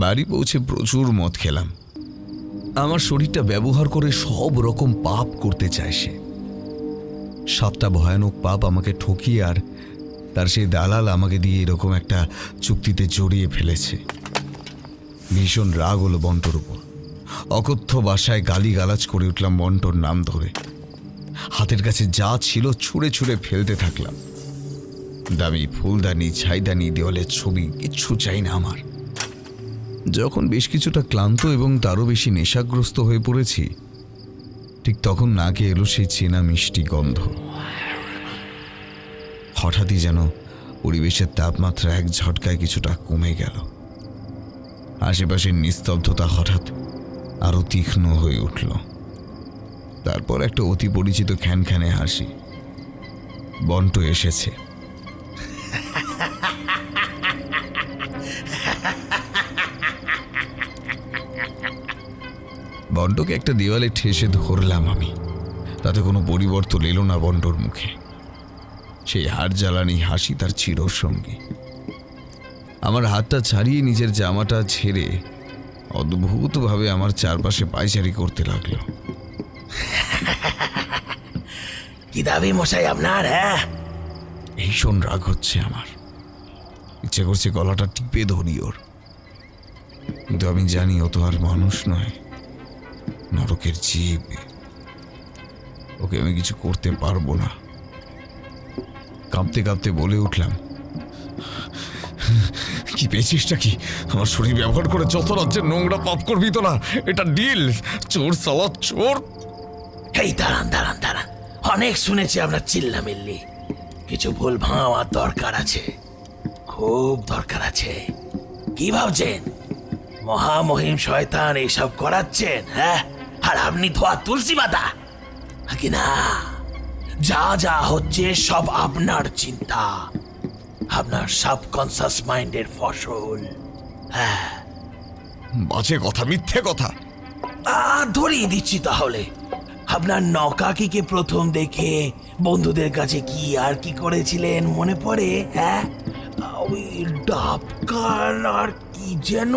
বাড়ি পৌঁছে প্রচুর মদ খেলাম। আমার শরীরটা ব্যবহার করে সব রকম পাপ করতে চায় সে। সাতটা ভয়ানক পাপ আমাকে ঠকিয়ে আর তার সেই দালাল আমাকে দিয়ে এরকম একটা চুক্তিতে জড়িয়ে ফেলেছে। ভীষণ রাগ হলো বন্টর উপর। অকথ্য বাসায় গালি গালাজ করে উঠলাম বন্টর নাম ধরে। হাতের কাছে যা ছিল ছুঁড়ে ছুঁড়ে ফেলতে থাকলাম। দামি ফুলদানি, ছাইদানি, দেওয়ালের ছবি, কিচ্ছু চাই না আমার। যখন বেশ কিছুটা ক্লান্ত এবং তারও বেশি নেশাগ্রস্ত হয়ে পড়েছি, ঠিক তখন নাকে এলো সেই চেনা মিষ্টি গন্ধ। হঠাৎই যেন পরিবেশের তাপমাত্রা এক ঝটকায় কিছুটা কমে গেল। আশেপাশের নিস্তব্ধতা হঠাৎ আরও তীক্ষ্ণ হয়ে উঠল। তারপর একটা অতি পরিচিত খ্যানখ্যানে হাসি। বন্ট এসেছে। বন্টকে একটা দেওয়ালে ঠেসে ধরলাম আমি। তাতে কোনো পরিবর্তন এলো না বন্টর মুখে। সেই হার জ্বালানি হাসি তার চিরসঙ্গী। আমার হাতটা ছাড়িয়ে নিজের জামাটা ছেড়ে অদ্ভুতভাবে আমার চারপাশে পায়চারি করতে লাগল। কি দাবি মশাই আপনার হ্যাঁ? ভীষণ রাগ হচ্ছে আমার। ইচ্ছে করছে গলাটা টিপে ধরি ওর। কিন্তু আমি জানি ও তো আর মানুষ নয়। নরকের জীব। ওকে আমি কিছু করতে পারব না। কাঁপতে কাঁপতে বলে উঠলাম, কি পেয়েছিসটা কি আমার শরীর ব্যবহার করে যত রাজ্যের নোংরা পাপ করবি তো না, এটা ডিল, চোর সালা চোর! এই দাঁড়ান দাঁড়ান দাঁড়ান। অনেক শুনেছি আপনার চিল্লামিল্লি। কিছু ভুল ভাঙাবার দরকার আছে। খুব দরকার আছে। কি ভাবছেন? মহামহিম শয়তান এইসব করাচ্ছেন হ্যাঁ? আর আপনি ধোয়া তুলসী মাতা কি না যা যা হচ্ছে সব আপনার চিন্তা। আপনার সাবকনসাস মাইন্ডের ফসল। হ্যাঁ। বাজে কথা মিথ্যে কথা। ধরিয়ে দিচ্ছি তাহলে। আপনার নকাকিকে প্রথম দেখে বন্ধুদের কাছে কি আর কি করেছিলেন মনে পড়ে হ্যাঁ? ওই ডাবকান আর কি যেন